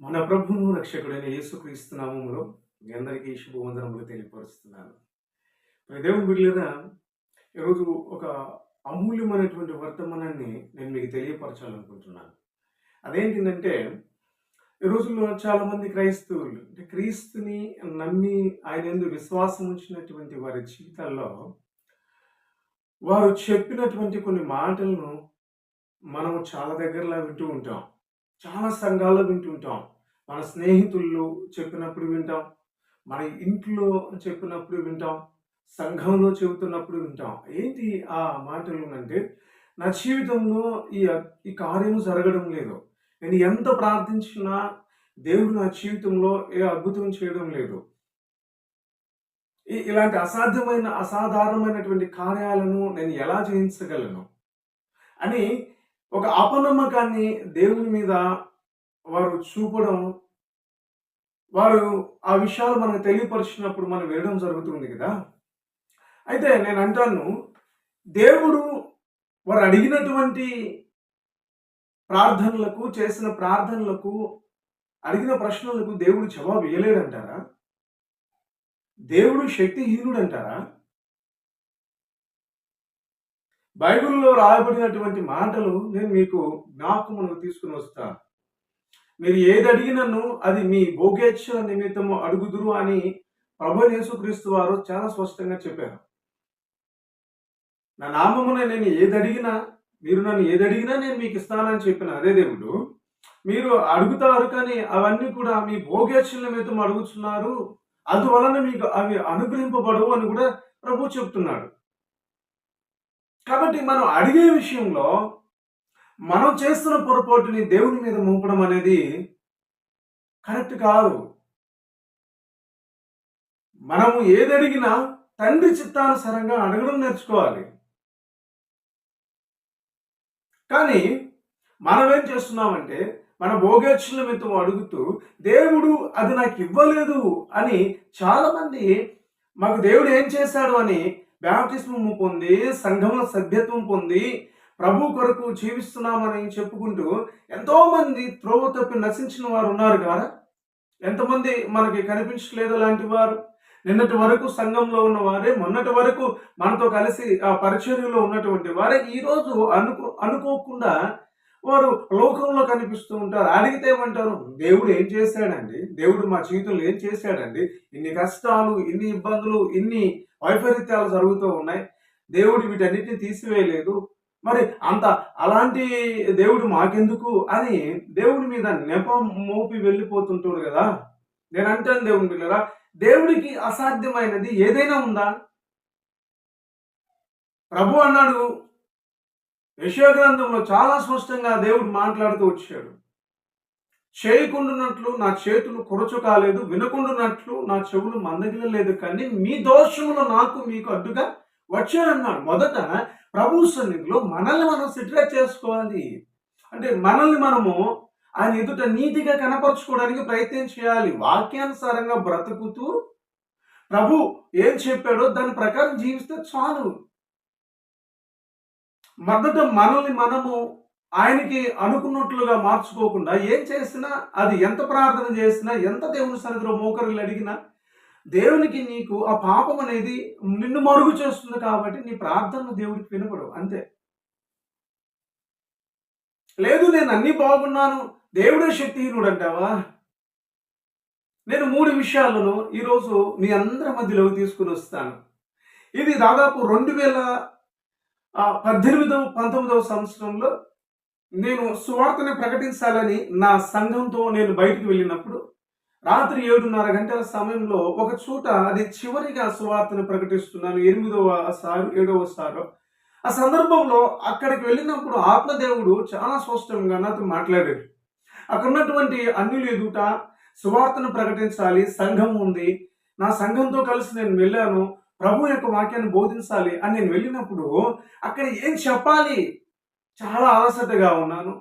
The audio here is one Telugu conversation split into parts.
మన ప్రభువును రక్షకుడైన యేసుక్రీస్తు నామములో మీ అందరికీ శుభవందనములు తెలియపరుస్తున్నాను. దేవుని బిడ్డలరా ఈరోజు ఒక అమూల్యమైనటువంటి వర్తమానాన్ని నేను మీకు తెలియపరచాలనుకుంటున్నాను. అదేంటిదంటే ఈ రోజుల్లో చాలామంది క్రైస్తవులు అంటే క్రీస్తుని నమ్మి ఆయన ఎందు విశ్వాసం ఉంచినటువంటి వారి జీవితాల్లో వారు చెప్పినటువంటి కొన్ని మాటలను మనం చాలా దగ్గరలా వింటూ ఉంటాం. చాలా సంఘాల్లో వింటుంటాం. మన స్నేహితుల్లో చెప్పినప్పుడు వింటాం. మన ఇంట్లో చెప్పినప్పుడు వింటాం. సంఘంలో చెబుతున్నప్పుడు వింటాం. ఏంటి ఆ మాటలు అంటే నా జీవితంలో ఈ ఈ కార్యం జరగడం లేదు. నేను ఎంత ప్రార్థించినా దేవుడు నా జీవితంలో ఏ అద్భుతం చేయడం లేదు. ఈ- ఇలాంటి అసాధ్యమైన అసాధారణమైనటువంటి కార్యాలను నేను ఎలా చేయించగలను అని ఒక అపనమ్మకాన్ని దేవుని మీద వారు చూపడం వారు ఆ విషయాలు మనకు తెలియపరిచినప్పుడు మనం వినడం జరుగుతుంది కదా. అయితే నేను అంటాను దేవుడు వారు అడిగినటువంటి ప్రార్థనలకు చేసిన ప్రార్థనలకు అడిగిన ప్రశ్నలకు దేవుడు జవాబు ఇవ్వలేడంటారా దేవుడు శక్తిహీనుడు బైబిల్లో రాయబడినటువంటి మాటలు నేను మీకు జ్ఞాపకమునకు తీసుకుని వస్తాను. మీరు ఏది అడిగినను అది మీ భోగేచ్ఛ నిమిత్తము అడుగుదురు అని ప్రభు యేసుక్రీస్తు వారు చాలా స్పష్టంగా చెప్పారు. నా నామమున నేను ఏది అడిగినా మీరు నన్ను ఏది అడిగినా నేను మీకు ఇస్తానని చెప్పిన అదే దేవుడు. మీరు అడుగుతారు కానీ అవన్నీ కూడా మీ భోగేచ్ఛల నిమిత్తం అడుగుతున్నారు. అందువలన మీకు అవి అనుగ్రహింపబడవు అని కూడా ప్రభు చెప్తున్నాడు. కాబట్టి మనం అడిగే విషయంలో మనం చేస్తున్న పొరపాటుని దేవుని మీద మోపడం అనేది కరెక్ట్ కాదు. మనము ఏది అడిగినా తండ్రి చిత్తానుసారంగా అడగడం నేర్చుకోవాలి. కానీ మనం ఏం చేస్తున్నామంటే మన భోగేక్షల మీద అడుగుతూ దేవుడు అది నాకు ఇవ్వలేదు అని చాలామంది మాకు దేవుడు ఏం చేశాడు అని బ్యాప్టిస్మము పొంది సంఘంలో సభ్యత్వం పొంది ప్రభు కొరకు జీవిస్తున్నామని చెప్పుకుంటూ ఎంతోమంది త్రోవ తప్పి నశించిన వారు ఉన్నారు కదా. ఎంతమంది మనకి కనిపించలేదు లాంటి వారు. నిన్నటి వరకు సంఘంలో ఉన్న వారే మొన్నటి వరకు మనతో కలిసి ఆ పరిచర్యలో ఉన్నటువంటి వారే ఈరోజు అనుకో అనుకోకుండా వారు లోకంలో కనిపిస్తూ ఉంటారు. అడిగితే ఏమంటారు? దేవుడు ఏం చేశాడండి? దేవుడు మా జీవితంలో ఏం చేశాడండి? ఇన్ని కష్టాలు ఇన్ని ఇబ్బందులు ఇన్ని వైపరీత్యాలు జరుగుతూ ఉన్నాయి. దేవుడు వీటన్నిటిని తీసివేయలేదు. మరి అంత అలాంటి దేవుడు మాకెందుకు? అని దేవుడి మీద నెపం మోపి వెళ్ళిపోతుంటాడు కదా. నేను అంటాను దేవుని పిల్లరా దేవుడికి అసాధ్యమైనది ఏదైనా ఉందా? ప్రభు అన్నాడు యశోగ్రంథంలో చాలా స్పష్టంగా దేవుడు మాట్లాడుతూ వచ్చాడు. చేయకుండానట్లు నా చేతులు కొరచు కాలేదు వినకుండానట్లు నా చెవులు మందగిలలేదు కానీ మీ దోషములు నాకు మీకు అడ్డుగా వచ్చాయన్నాడు. మొదట ప్రభు సన్నిధిలో మనల్ని మనం సిట్రేట్ చేసుకోవాలి. అంటే మనల్ని మనము ఆయన ఎదుట నీతిగా కనపరుచుకోవడానికి ప్రయత్నం చేయాలి. వాక్యానుసారంగా బ్రతుకుతూ ప్రభు ఏం చెప్పాడో దాని ప్రకారం జీవిస్తే చాలు. మొదట మనల్ని మనము ఆయనకి అనుకున్నట్లుగా మార్చుకోకుండా ఏం చేసినా అది ఎంత ప్రార్థన చేసినా ఎంత దేవుని సన్నిధిలో మోకరులు అడిగినా దేవునికి నీకు ఆ పాపం అనేది నిన్ను మరుగు చేస్తుంది కాబట్టి నీ ప్రార్థనలు దేవుడికి వినపడవు అంతే. లేదు నేను అన్ని బాగున్నాను దేవుడే శక్తిహీనుడు అంటావా? నేను మూడు విషయాలను ఈరోజు మీ అందరి మధ్యలోకి తీసుకుని వస్తాను. ఇది దాదాపు రెండు వేల పద్దెనిమిదవ పంతొమ్మిదవ సంవత్సరంలో నేను సువార్తని ప్రకటించాలని నా సంఘంతో నేను బయటికి వెళ్ళినప్పుడు రాత్రి ఏడున్నర గంటల సమయంలో ఒక చోట అది చివరిగా సువార్తను ప్రకటిస్తున్నాను. ఎనిమిదవ సారు ఏడవ సారు. ఆ సందర్భంలో అక్కడికి వెళ్ళినప్పుడు ఆత్మదేవుడు చాలా స్పష్టంగా నాతో మాట్లాడాడు. అక్కడ ఉన్నటువంటి అన్యులు ఎదుట సువార్తను ప్రకటించాలి సంఘం ఉంది. నా సంఘంతో కలిసి నేను వెళ్ళాను. ప్రభు యొక్క వాక్యాన్ని బోధించాలి అని నేను వెళ్ళినప్పుడు అక్కడ ఏం చెప్పాలి? చాలా అలసటగా ఉన్నాను.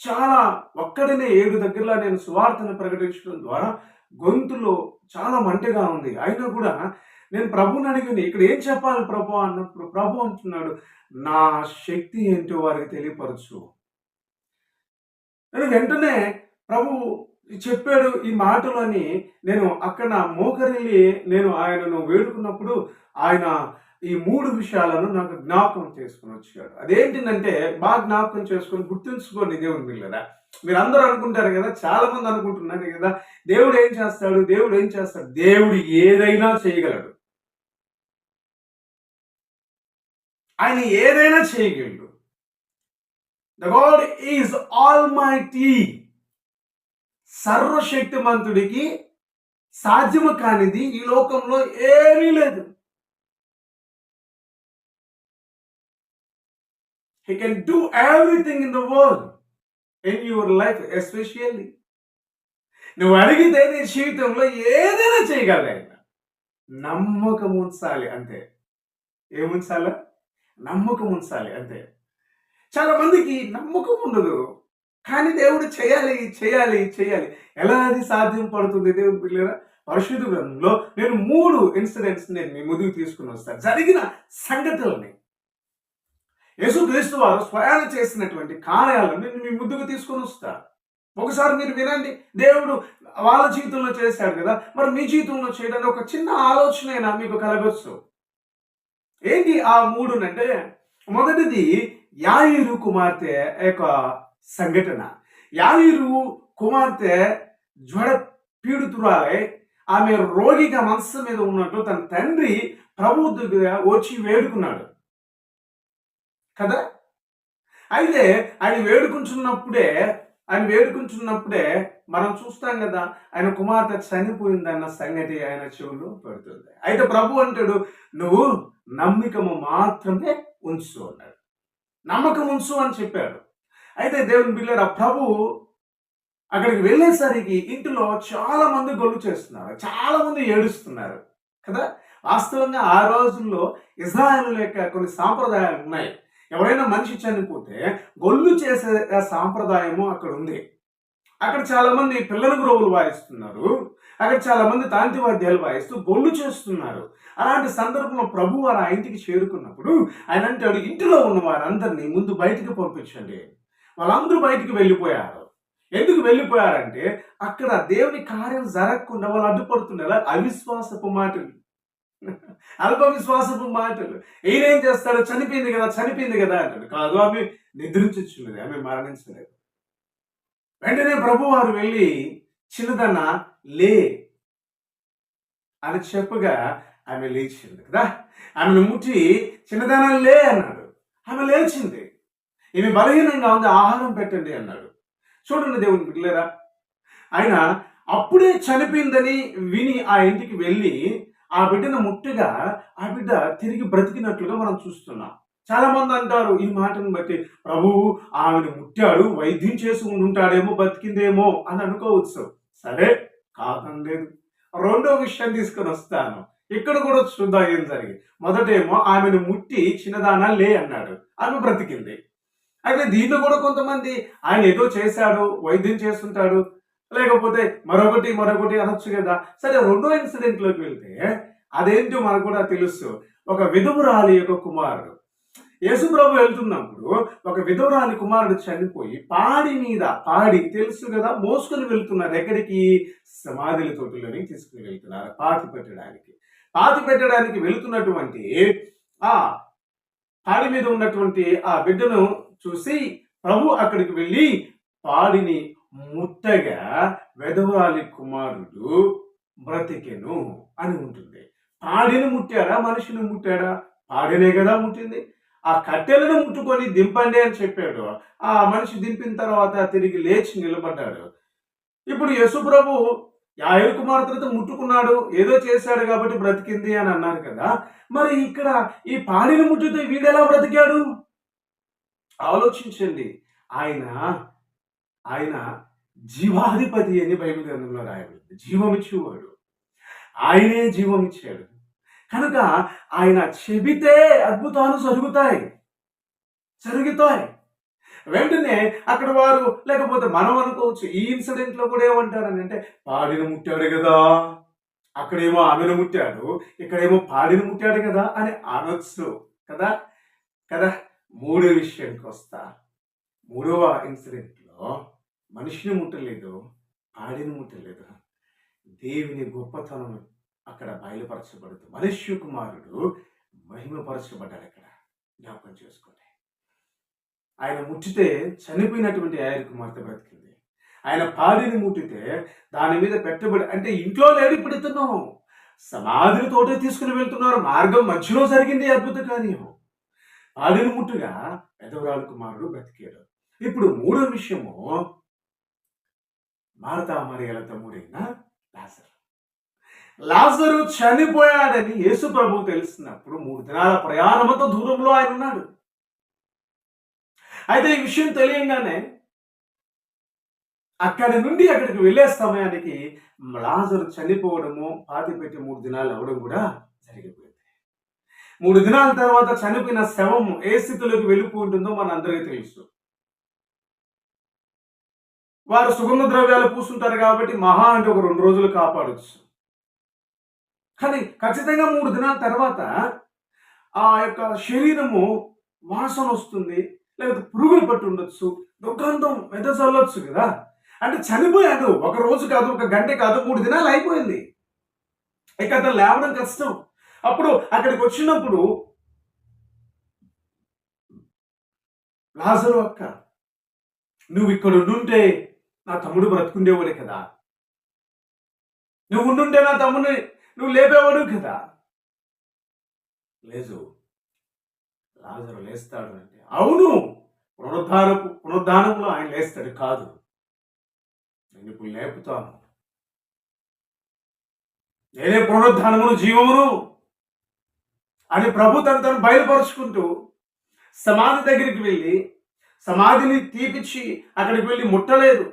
చాలా ఒక్కడినే ఏడు దగ్గరలో నేను సువార్తను ప్రకటించడం ద్వారా గొంతులో చాలా మంటగా ఉంది. అయినా కూడా నేను ప్రభుని అడిగింది ఇక్కడ ఏం చెప్పాలి ప్రభు అన్నప్పుడు ప్రభు అంటున్నాడు నా శక్తి ఏంటో వారికి తెలియపరచు. నేను వెంటనే ప్రభు చెప్పాడు ఈ మాటలని నేను అక్కడ మోకరిల్లి నేను ఆయనను వేడుకున్నప్పుడు ఆయన ఈ మూడు విషయాలను నాకు జ్ఞాపకం చేసుకుని వచ్చాడు. అదేంటిదంటే బాగా జ్ఞాపకం చేసుకొని గుర్తుంచుకోండి దేవుని పిల్లరా మీరు అందరూ అనుకుంటారు కదా చాలా మంది అనుకుంటున్నారు కదా దేవుడు ఏం చేస్తాడు దేవుడు ఏం చేస్తాడు? దేవుడు ఏదైనా చేయగలడు. ఆయన ఏదైనా చేయగలడు. The God is almighty సర్వశక్తిమంతుడికి సాధ్యము కానిది ఈ లోకంలో ఏమీ లేదు. He can do everything in the world in your life especially నువ్వు అడిగితే నీ జీవితంలో ఏదైనా చేయగలరు ఆయన నమ్మకం ఉంచాలి అంతే. ఏముంచాలా నమ్మకం ఉంచాలి అంతే. చాలా మందికి నమ్మకం ఉండదు. కానీ దేవుడు చేయాలి చేయాలి చేయాలి. ఎలా అది సాధ్యం పడుతుంది దేవుడు పిల్లరా? పరిశుద్ధ గ్రంథంలో నేను మూడు ఇన్సిడెంట్స్ నేను మీ ముందుకు తీసుకుని వస్తాను. జరిగిన సంగతులని యేసుక్రీస్తు వారు స్వయాన చేసినటువంటి కార్యాలను నేను మీ ముందుకు తీసుకొని వస్తాను. ఒకసారి మీరు వినండి. దేవుడు వాళ్ళ జీవితంలో చేశాడు కదా? మరి మీ జీవితంలో చేయడానికి ఒక చిన్న ఆలోచన అయినా మీకు కలగొచ్చు. ఏంటి ఆ మూడునంటే? మొదటిది యాయిరు కుమార్తె యొక్క సంఘటన యాయిరు కుమార్తె జ్వర పీడితురాలై ఆమె రోగిగా మనస్సు మీద ఉన్నట్టు తన తండ్రి ప్రభు దగ్గర వచ్చి వేడుకున్నాడు కదా అయితే ఆయన వేడుకుంటున్నప్పుడే ఆయన వేడుకుంటున్నప్పుడే మనం చూస్తాం కదా ఆయన కుమార్తె చనిపోయిందన్న సంగతి ఆయన చెవులు పడుతుంది అయితే ప్రభు అంటాడు నువ్వు నమ్మికము మాత్రమే ఉంచు అన్నాడు నమ్మకం ఉంచు అని చెప్పాడు అయితే దేవుని బిల్లర ప్రభు అక్కడికి వెళ్ళేసరికి ఇంటిలో చాలా మంది గొల్లు చేస్తున్నారు. చాలా మంది ఏడుస్తున్నారు. కదా? వాస్తవంగా ఆ రోజుల్లో ఇజ్రాయల్ యొక్క కొన్ని సాంప్రదాయాలు ఉన్నాయి. ఎవరైనా మనిషి చనిపోతే గొల్లు చేసే సాంప్రదాయము అక్కడ ఉంది. అక్కడ చాలా మంది పిల్లల గురువులు వాయిస్తున్నారు. అక్కడ చాలా మంది తాంతి వాద్యాలు వాయిస్తూ గొల్లు చేస్తున్నారు. అలాంటి సందర్భంలో ప్రభు వారు ఆ ఇంటికి చేరుకున్నప్పుడు ఆయన అంటాడు ఇంటిలో ఉన్న వారందరినీ ముందు బయటికి పంపించండి. వాళ్ళందరూ బయటికి వెళ్ళిపోయారు. ఎందుకు వెళ్ళిపోయారంటే అక్కడ దేవుని కార్యం జరగకుండా వాళ్ళు అడ్డుపడుతున్నారు అవిశ్వాసపు మాటలు. అల్ప విశ్వాసపు మాటలు. ఈయనేం చేస్తాడు? చనిపోయింది కదా చనిపోయింది కదా అంటాడు. కాదు ఆమె నిద్రించున్నది ఆమె మరణించలేదు. వెంటనే ప్రభు వారు వెళ్ళి చిన్నదన్న లే అని చెప్పగా ఆమె లేచింది కదా. ఆమెను ముట్టి చిన్నదన లే అన్నాడు. ఆమె లేచింది. ఈమె బలహీనంగా ఉంది ఆహారం పెట్టండి అన్నాడు. చూడండి దేవుని బిడ్డలేరా ఆయన అప్పుడే చనిపోయిందని విని ఆ ఇంటికి వెళ్ళి ఆ బిడ్డను ముట్టుగా ఆ బిడ్డ తిరిగి బ్రతికినట్లుగా మనం చూస్తున్నాం. చాలా మంది అంటారు ఈ మాటను బట్టి ప్రభువు ఆమెను ముట్టాడు వైద్యం చేసి ఉంటాడేమో బతికిందేమో అని అనుకోవచ్చు. సరే కాదంలేదు రెండో విషయం తీసుకొని వస్తాను. ఇక్కడ కూడా చూద్దాం ఏం జరిగింది. మొదటేమో ఆమెను ముట్టి చిన్నదానా లే అన్నాడు. ఆమె బ్రతికింది. అయితే దీన్ని కూడా కొంతమంది ఆయన ఏదో చేశాడు వైద్యం చేస్తుంటాడు లేకపోతే మరొకటి మరొకటి అనొచ్చు కదా. సరే రెండో ఇన్సిడెంట్లోకి వెళ్తే అదేంటో మనకు కూడా తెలుసు. ఒక విధువురాలి యొక్క కుమారుడు. యేసుప్రభు వెళ్తున్నప్పుడు ఒక విధవరాలి కుమారుడు చనిపోయి పాడి మీద పాడి తెలుసు కదా మోసుకొని వెళ్తున్నారు. ఎక్కడికి? సమాధుల తోటలోని తీసుకుని వెళ్తున్నారు. పాతి పెట్టడానికి. పాతి పెట్టడానికి వెళుతున్నటువంటి ఆ పాడి మీద ఉన్నటువంటి ఆ బిడ్డను చూసి ప్రభు అక్కడికి వెళ్ళి పాడిని ముట్టగా వెధవరాలి కుమారుడు బ్రతికెను అని ఉంటుంది. పాడిని ముట్టాడా? మనిషిని ముట్టాడా? పాడినే కదా ముట్టింది. ఆ కట్టెలను ముట్టుకొని దింపండి అని చెప్పాడు. ఆ మనిషి దింపిన తర్వాత తిరిగి లేచి నిలబడ్డాడు. ఇప్పుడు యశుప్రభు యాయుల కుమార్తెలతో ముట్టుకున్నాడు. ఏదో చేశాడు కాబట్టి బ్రతికింది అని అన్నారు కదా. మరి ఇక్కడ ఈ పాడిని ముట్టుతో వీడెలా బ్రతికాడు? ఆలోచించండి. ఆయన ఆయన జీవాధిపతి అని బైబిల్ గ్రంథంలో రాయబడింది. జీవం ఇచ్చేవాడు ఆయనే జీవం ఇచ్చాడు కనుక ఆయన చెబితే అద్భుతాలు జరుగుతాయి. జరుగుతాయి. వెంటనే అక్కడ వారు లేకపోతే మనం అనుకోవచ్చు ఈ ఇన్సిడెంట్లో కూడా ఏమంటారని అంటే పాడిన ముట్టాడు కదా. అక్కడేమో ఆమెను ముట్టాడు. ఇక్కడేమో పాడిన ముట్టాడు కదా అని అనొచ్చు. కదా? కదా? మూడో విషయానికి వస్తా. మూడవ ఇన్సిడెంట్లో మనిషిని ముట్టలేదు ఆడిని ముట్టలేదు. దేవుని గొప్పతనం అక్కడ బయలుపరచబడదు మనుష్య కుమారుడు మహిమపరచబడ్డాడు అక్కడ. జ్ఞాపకం చేసుకోండి. ఆయన ముట్టితే చనిపోయినటువంటి ఆయన కుమార్తె బ్రతికింది. ఆయన పాడిని ముట్టితే దాని మీద పెట్టబడి అంటే ఇంట్లో లేడు పెడుతున్నాము సమాధులతోటే తోటే తీసుకుని వెళ్తున్నారు మార్గం మధ్యలో జరిగింది అద్భుత కార్యం పాడిని ముట్టుగా పెదవరాలు కుమారుడు బ్రతికాడు. ఇప్పుడు మూడో విషయము మారతా మరియల తమ్ముడైన లాజరు. లాజరు చనిపోయాడని యేసు ప్రభు తెలిసినప్పుడు మూడు దినాల ప్రయాణమంతా దూరంలో ఆయన ఉన్నాడు అయితే ఈ విషయం తెలియంగానే అక్కడి నుండి అక్కడికి వెళ్ళే సమయానికి లాజరు చనిపోవడము పాతి పెట్టి మూడు దినాలు అవడం కూడా జరిగింది మూడు దినాల తర్వాత చనిపోయిన శవం ఏ స్థితిలోకి వెళ్ళిపోతుందో మన అందరికీ తెలుసు. వారు సుగంధ ద్రవ్యాలు పూసుంటారు కాబట్టి మహా అంటే ఒక రెండు రోజులు కాపాడొచ్చు. కానీ ఖచ్చితంగా మూడు దినాల తర్వాత ఆ యొక్క శరీరము వాసన వస్తుంది లేకపోతే పురుగులు పట్టి ఉండొచ్చు దుర్గంధం వెదజల్లొచ్చు కదా. అంటే చనిపోయాడు ఒక రోజు కాదు ఒక గంట కాదు మూడు దినాలు అయిపోయింది. ఇక అతను లేవడం కష్టం. అప్పుడు అక్కడికి వచ్చినప్పుడు లాజరు అక్క నువ్వు ఇక్కడ ఉండుంటే నా తమ్ముడు బ్రతుకుండేవాడే కదా. నువ్వు ఉండుంటే నా తమ్ముడిని నువ్వు లేపేవాడు కదా. లేదు. లాజరు లేస్తాడు అంటే అవును పునరుద్ధారపు పునరుద్ధానంలో ఆయన లేస్తాడు కాదు. నేను ఇప్పుడు లేపుతాను. నేనే పునరుద్ధానమును జీవమును అని ప్రభు తను తను బయలుపరుచుకుంటూ సమాధి దగ్గరికి వెళ్ళి సమాధిని తీపిచ్చి అక్కడికి వెళ్ళి ముట్టలేదు.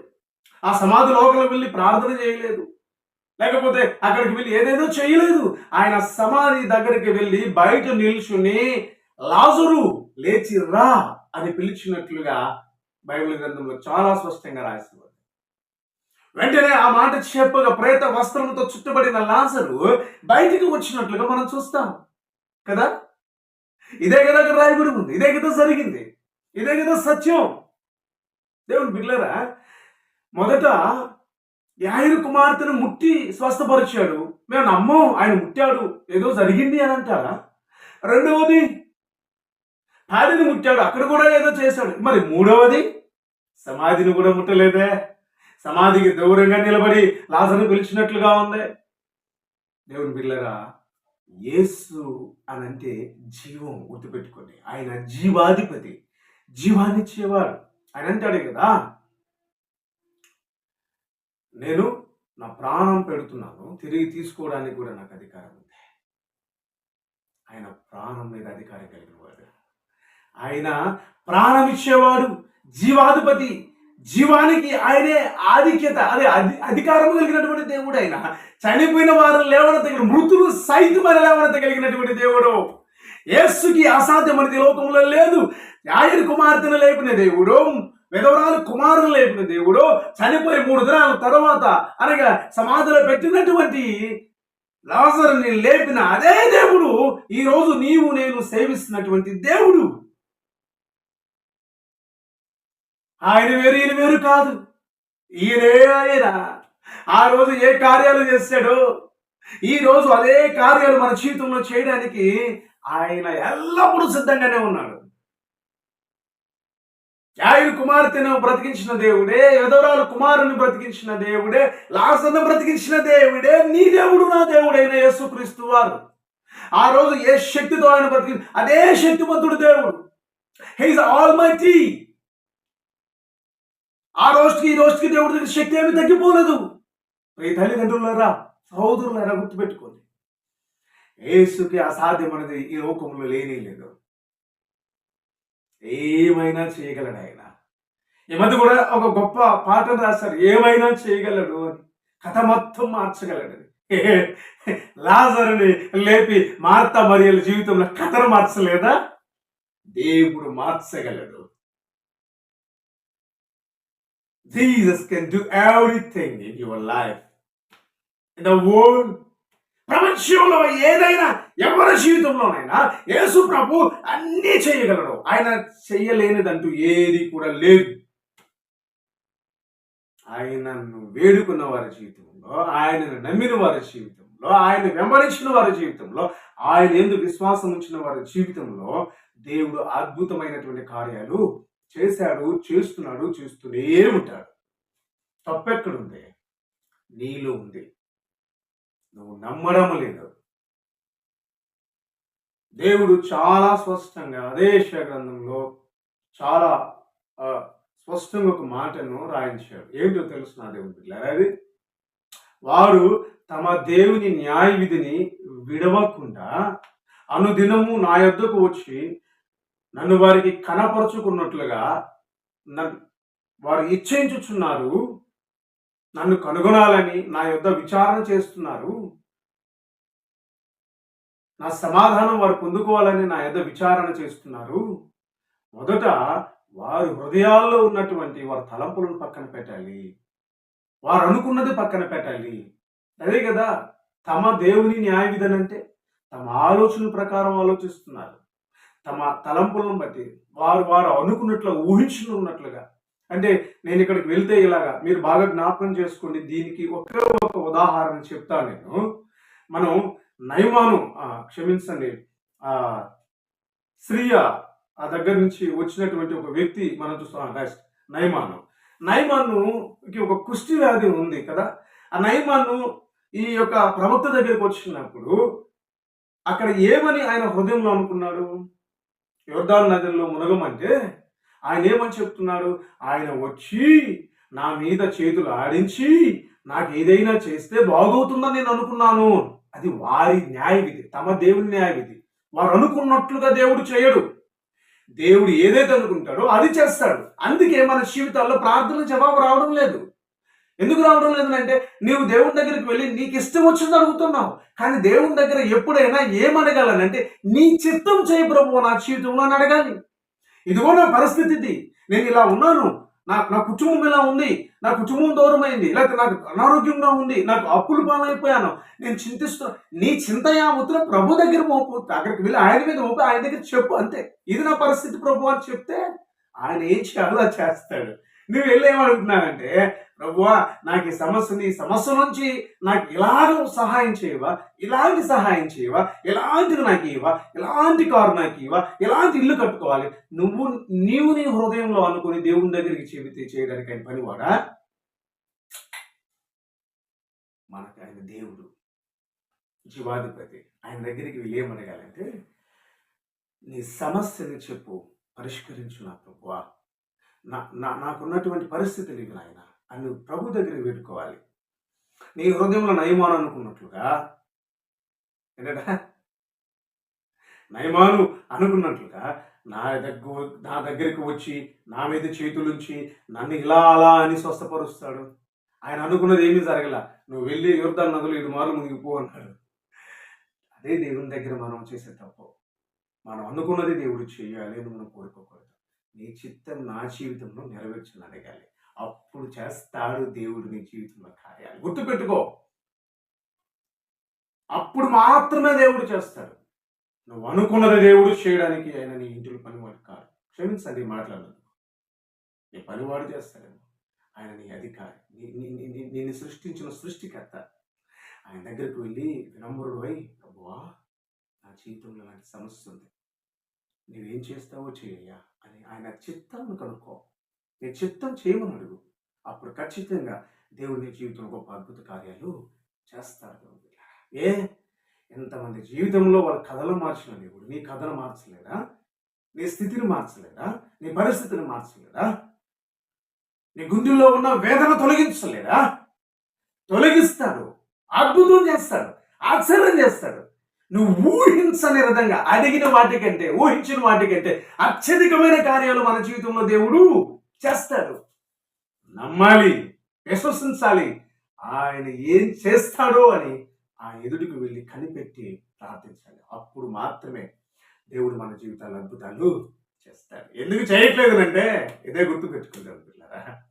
ఆ సమాధి లోపల వెళ్ళి ప్రార్థన చేయలేదు. లేకపోతే అక్కడికి వెళ్ళి ఏదేదో చేయలేదు. ఆయన సమాధి దగ్గరికి వెళ్ళి బయట నిల్చుని లాజరు లేచి రా అని పిలిచినట్లుగా బైబిల్ గ్రంథంలో చాలా స్పష్టంగా రాసింది వెంటనే ఆ మాట చెప్పగా ప్రేత వస్త్రంతో చుట్టబడిన లాజరు బయటికి వచ్చినట్లుగా మనం చూస్తాం. కదా? ఇదే కదా అక్కడ రాయబడి ఉంది ఇదే కదా జరిగింది. ఇదే కదా సత్యం. దేవుని బిడ్డలారా మొదట యాయిరు కుమార్తెను ముట్టి స్వస్థపరిచాడు. మేము నమ్మం ఆయన ముట్టాడు. ఏదో జరిగింది అని అంటారా? రెండవది భార్యని ముట్టాడు. అక్కడ కూడా ఏదో చేశాడు. మరి మూడవది సమాధిని కూడా ముట్టలేదే. సమాధికి దూరంగా నిలబడి లాజను పిలిచినట్లుగా ఉంది. దేవుని బిళ్ళరా యేసు అని అంటే జీవం గుర్తుపెట్టుకోండి. ఆయన జీవాధిపతి. జీవాన్నిచ్చేవాడు ఆయన అంటాడు కదా నేను నా ప్రాణం పెడుతున్నాను. తిరిగి తీసుకోవడానికి కూడా నాకు అధికారం ఉంది. ఆయన ప్రాణం మీద అధికారం కలిగిన వాడు. ఆయన ప్రాణం ఇచ్చేవాడు. జీవాధిపతి. జీవానికి ఆయనే ఆధిక్యత అదే అధి అధికారం కలిగినటువంటి దేవుడు ఆయన. చనిపోయిన వారు లేవనెత్తగలిగిన మృతులు సైతమైన లేవనెత్తగలిగినటువంటి దేవుడు. యేసుకి అసాధ్యం అనేది లోకంలో లేదు. ఆయన కుమార్తెను లేపిన దేవుడు విధవరాలు కుమారులు లేపిన దేవుడు చనిపోయి మూడు దినాల తర్వాత అనగా సమాధిలో పెట్టినటువంటి లాజర్ని లేపిన అదే దేవుడు. ఈ రోజు నీవు నేను సేవిస్తున్నటువంటి దేవుడు. ఆయన వేరు ఈయన వేరు కాదు. ఈయనే ఆయన. ఆ రోజు ఏ కార్యాలు చేశాడో ఈ రోజు అదే కార్యాలు మన జీవితంలో చేయడానికి ఆయన ఎల్లప్పుడూ సిద్ధంగానే ఉన్నాడు. యాయుడు కుమార్తెను బ్రతికించిన దేవుడే యదవరాలు కుమారుని బ్రతికించిన దేవుడే లాసను బ్రతికించిన దేవుడే నీ దేవుడు నా దేవుడైన యేసుక్రీస్తు వారు. ఆ రోజు ఏ శక్తితో ఆయన బ్రతికి అదే శక్తిమంతుడు దేవుడు. హీస్ ఆల్ మై టీ ఆ రోజుకి ఈ రోజుకి దేవుడి దగ్గర శక్తి ఏమి తగ్గిపోలేదు. ఈ తల్లిదండ్రులారా సహోదరులారా గుర్తుపెట్టుకోండి. ఏసుకి అసాధ్యం అనేది ఈ లోకంలో లేనే లేదు. ఏమైనా చేయగలడు ఆయన? ఈ మధ్య కూడా ఒక గొప్ప పాటను రాశారు. ఏమైనా చేయగలడు అని. కథ మొత్తం మార్చగలడు లాజరుని లేపి మార్తా మరియల జీవితంలో కథను మార్చలేదా? దేవుడు మార్చగలడు. Jesus can do everything in your life. In the world, ప్రపంచంలో ఏదైనా ఎవరి జీవితంలోనైనా యేసు ప్రభు అన్నీ చేయగలడు ఆయన చేయలేనిదంటూ ఏది కూడా లేదు ఆయనను వేడుకున్న వారి జీవితంలో ఆయనను నమ్మిన వారి జీవితంలో ఆయన వెంబడించిన వారి జీవితంలో ఆయన ఎందుకు విశ్వాసం ఉంచిన వారి జీవితంలో దేవుడు అద్భుతమైనటువంటి కార్యాలు చేశాడు చేస్తున్నాడు చేస్తూనే ఉంటాడు. తప్పెక్కడుంది? నీలో ఉంది. నువ్వు నమ్మడం లేదు. దేవుడు చాలా స్పష్టంగా అదే గ్రంథంలో చాలా స్పష్టంగా ఒక మాటను రాయించాడు. ఏమిటో తెలుసు నా దేవుడు అది వారు తమ దేవుని న్యాయ విధిని విడవకుండా అనుదినము నా యొద్దకు వచ్చి నన్ను వారికి కనపరుచుకున్నట్లుగా నన్ను వారు ఇచ్చేయించుచున్నారు నన్ను కనుగొనాలని నా యొద్ద విచారణ చేస్తున్నారు. నా సమాధానం వారు పొందుకోవాలని నా యొద్ద విచారణ చేస్తున్నారు. మొదట వారు హృదయాల్లో ఉన్నటువంటి వారి తలంపులను పక్కన పెట్టాలి. వారు అనుకున్నది పక్కన పెట్టాలి. అదే కదా తమ దేవుని న్యాయ విధానం అంటే తమ ఆలోచన ప్రకారం ఆలోచిస్తున్నారు. తమ తలంపులను బట్టి వారు వారు అనుకున్నట్లు ఊహించుకున్నట్లుగా అంటే నేను ఇక్కడికి వెళ్తే ఇలాగా మీరు బాగా జ్ఞాపకం చేసుకోండి దీనికి ఒకే ఒక ఉదాహరణ చెప్తాను నేను. మనం నయమాను క్షమించండి ఆ ఆ దగ్గర నుంచి వచ్చినటువంటి ఒక వ్యక్తి మనం చూస్తాం నెక్స్ట్ నయమాను. నయమానుకి ఒక కుష్టి వ్యాధి ఉంది కదా. ఆ నయమాను ఈ యొక్క ప్రవక్త దగ్గరికి వచ్చినప్పుడు అక్కడ ఏమని ఆయన హృదయంలో అనుకున్నాడు? యోర్దాన్ నదిలో మునగమంటే ఆయన ఏమని చెప్తున్నాడు? ఆయన వచ్చి నా మీద చేతులు ఆడించి నాకు ఏదైనా చేస్తే బాగవుతుందని నేను అనుకున్నాను. అది వారి న్యాయ విధి తమ దేవుని న్యాయ విధి వారు అనుకున్నట్లుగా దేవుడు చేయడు. దేవుడు ఏదైతే అనుకుంటాడో అది చేస్తాడు. అందుకే మన జీవితాల్లో ప్రార్థన జవాబు రావడం లేదు. ఎందుకు రావడం లేదంటే నీవు దేవుని దగ్గరికి వెళ్ళి నీకు ఇష్టం వచ్చింది అడుగుతున్నావు. కానీ దేవుని దగ్గర ఎప్పుడైనా ఏమడగాలనంటే నీ చిత్తం చేయి ప్రభు నా జీవితంలో అని అడగాలి. ఇదిగో నా పరిస్థితి ఇది. నేను ఇలా ఉన్నాను. నా నా కుటుంబం ఇలా ఉంది. నా కుటుంబం దూరమైంది. లేకపోతే నాకు అనారోగ్యంగా ఉంది. నాకు అప్పులు పాలైపోయాను. నేను చింతిస్తూ నీ చింత యావత్తున ప్రభు దగ్గర మోపు అక్కడికి వెళ్ళి ఆయన మీద మోపు ఆయన దగ్గర చెప్పు అంతే. ఇది నా పరిస్థితి ప్రభు అని చెప్తే ఆయన ఏం చేయాలో చేస్తాడు. నువ్వు వెళ్ళి ప్రభువా నాకు ఈ సమస్యని సమస్య నుంచి నాకు ఇలాగ సహాయం చేయవా? ఇలాంటి సహాయం చేయవా? ఎలాంటిది నాకు ఇవ్వా ఎలాంటి కారు నాకు ఇవ్వా ఎలాంటి ఇల్లు కట్టుకోవాలి. నువ్వు నీవు నీ హృదయంలో అనుకుని దేవుని దగ్గరికి చెబితే చేయడానికి ఆయన పనివాడా? మనకు ఆయన దేవుడు. జీవాధిపతి. ఆయన దగ్గరికి వెళ్ళేమడగాలంటే నీ సమస్యని చెప్పు పరిష్కరించు నా ప్రభువా. నా నాకున్నటువంటి పరిస్థితులు ఇవి నాయన. అని నువ్వు ప్రభు దగ్గర పెట్టుకోవాలి. నీ హృదయంలో నయమాను అనుకున్నట్లుగా? ఏంటంటే? నయమాను అనుకున్నట్లుగా నా దగ్గర నా దగ్గరికి వచ్చి నా మీద చేతులుంచి నన్ను ఇలా అలా అని స్వస్థపరుస్తాడు. ఆయన అనుకున్నది ఏమీ జరగల. నువ్వు వెళ్ళి యుర్ధాన్ నదులు ఇటు మారు మునిగిపో అన్నాడు. అదే దేవుని దగ్గర మనం చేసే తప్పు. మనం అనుకున్నది దేవుడు చేయాలి అని మనం కోరుకోకూడదు. నీ చిత్తం నా జీవితంలో నెరవేర్చని అడగాలి. అప్పుడు చేస్తాడు దేవుడు నీ జీవితంలో కార్యాలు. గుర్తుపెట్టుకో. అప్పుడు మాత్రమే దేవుడు చేస్తాడు. నువ్వు అనుకున్నది దేవుడు చేయడానికి ఆయన నీ ఇంటిలో పనివాడు కాదు. క్షమించండి మాట్లాడదు నీ పనివాడు చేస్తాడేమో. ఆయన నీ అధికారి నిన్ను సృష్టించిన సృష్టికర్త. ఆయన దగ్గరికి వెళ్ళి వినమ్రుడు అయి అబ్బా నా జీవితంలో నాకు సమస్య ఉంది. నువ్వేం చేస్తావో చేయయ్యా అని ఆయన చిత్తాన్ని కనుక్కో. నీ చిత్తం చేయమని అడుగు. అప్పుడు ఖచ్చితంగా దేవుడి నీ జీవితంలో గొప్ప అద్భుత కార్యాలు చేస్తాడు ఏ? ఎంతమంది జీవితంలో వాళ్ళ కథలు మార్చిన దేవుడు నీ కథను మార్చలేదా నీ స్థితిని మార్చలేదా నీ పరిస్థితిని మార్చలేదా నీ గుండెల్లో ఉన్న వేదన తొలగించలేదా తొలగిస్తాడు అద్భుతం చేస్తాడు ఆశ్చర్యం చేస్తాడు. నువ్వు ఊహించని విధంగా అడిగిన వాటికంటే ఊహించిన వాటికంటే అత్యధికమైన కార్యాలు మన జీవితంలో దేవుడు చేస్తాడు నమ్మాలి విశ్వసించాలి. ఆయన ఏం చేస్తాడో అని ఆ ఎదుటికి వెళ్ళి కనిపెట్టి ప్రార్థించాలి. అప్పుడు మాత్రమే దేవుడు మన జీవితాలు అద్భుతాలు చేస్తాడు. ఎందుకు చేయట్లేదు అంటే ఇదే గుర్తు పెట్టుకుంటారు పిల్లరా.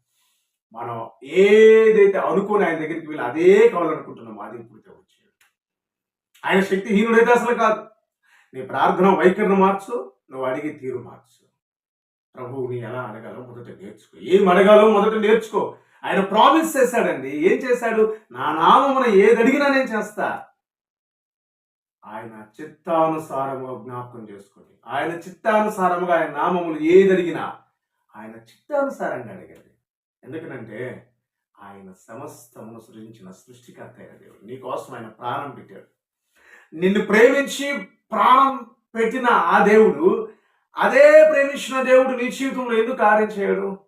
మనం ఏదైతే అనుకుని ఆయన దగ్గరికి వెళ్ళి అదే కావాలనుకుంటున్నామో అది పూర్తి వచ్చేది ఆయన శక్తిహీనుడైతే అసలు కాదు. నీ ప్రార్థన వైఖరిని మార్చు నువ్వు అడిగి తీరు మార్చు. ప్రభువుని ఎలా అడగాలో మొదట నేర్చుకో. ఏం అడగాలో మొదట నేర్చుకో. ఆయన ప్రామిస్ చేశాడండి. ఏం చేశాడు? నా నామమున ఏది అడిగినా నేను చేస్తా. ఆయన చిత్తానుసారముగా జ్ఞాపకం చేసుకోండి. ఆయన చిత్తానుసారముగా ఆయన నామములు ఏది అడిగినా ఆయన చిత్తానుసారంగా అడగండి. ఎందుకనంటే ఆయన సమస్తమును సృజించిన సృష్టికర్త అయిన దేవుడు. నీకోసం ఆయన ప్రాణం పెట్టాడు. నిన్ను ప్రేమించి ప్రాణం పెట్టిన ఆ దేవుడు అదే ప్రేమించిన దేవుడు నీ జీవితంలో ఎందుకు కార్యం చేయడు?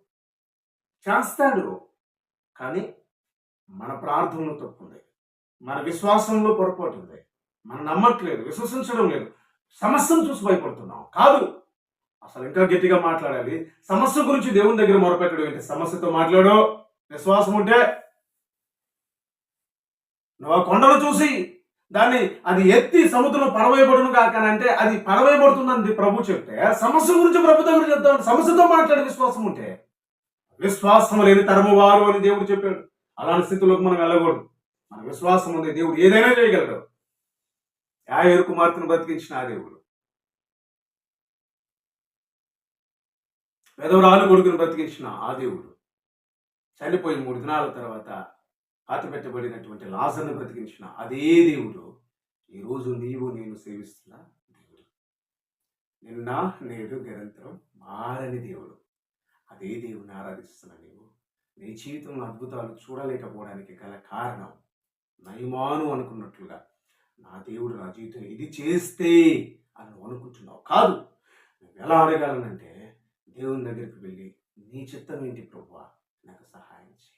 చేస్తాడు. కానీ మన ప్రార్థనలో తప్పుంది మన విశ్వాసంలో పొరపాటు ఉంది. మనం నమ్మట్లేదు విశ్వసించడం లేదు. సమస్యను చూసి భయపడుతున్నాం. కాదు. అసలు ఇంకా గట్టిగా మాట్లాడాలి. సమస్య గురించి దేవుని దగ్గర మొరపెట్టడం ఏంటి? సమస్యతో మాట్లాడో. విశ్వాసం ఉంటే నువ్వు ఆ కొండను చూసి దాన్ని అది ఎత్తి సముద్రం పడవేయబడును కాకనంటే అది పడవేయబడుతుందని ప్రభు చెప్తే సమస్య గురించి ప్రభు దగ్గర చెప్తాం సమస్యతో మాట్లాడే విశ్వాసం ఉంటే విశ్వాసం లేని తరము వారు అని దేవుడు చెప్పాడు. అలాంటి స్థితిలోకి మనం వెళ్ళకూడదు. మన విశ్వాసం ఉంది దేవుడు ఏదైనా చేయగలడు. యాయరు కుమార్తెను బతికించిన ఆ దేవుడు. పెదవరాలు కొడుకును బ్రతికించిన ఆ దేవుడు. చనిపోయిన మూడు దినాల తర్వాత పాతి లాజను బ్రతికించిన అదే దేవుడు ఈరోజు నీవు నేను సేవిస్తున్న దేవుడు. నిన్న నేడు నిరంతరం మారని దేవుడు. అదే దేవుని ఆరాధిస్తున్న నీవు. నీ జీవితంలో అద్భుతాలు చూడలేకపోవడానికి గల కారణం నయమాను అనుకున్నట్లుగా నా దేవుడు నా జీవితం ఇది చేస్తే అని నువ్వు అనుకుంటున్నావు. కాదు నువ్వు ఎలా అడగాలనంటే దేవుని దగ్గరికి వెళ్ళి నీ చిత్తం ఏంటి ప్రభు నాకు సహాయం చేయి.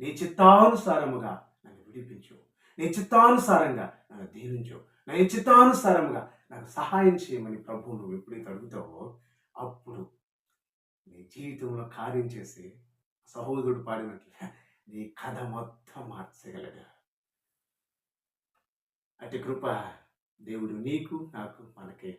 నీ చిత్తానుసారముగా నన్ను విడిపించు. నీ చిత్తానుసారంగా నన్ను దీవించు. నీ చిత్తానుసారముగా నాకు సహాయం చేయమని ప్రభు నువ్వు ఎప్పుడైతే అడుగుతావో అప్పుడు నీ జీవితంలో కార్యం చేసి సహోదరుడు పాడినట్లు నీ కథ మొత్తం మార్చగలడు అటు కృప దేవుడు నీకు నాకు మనకి.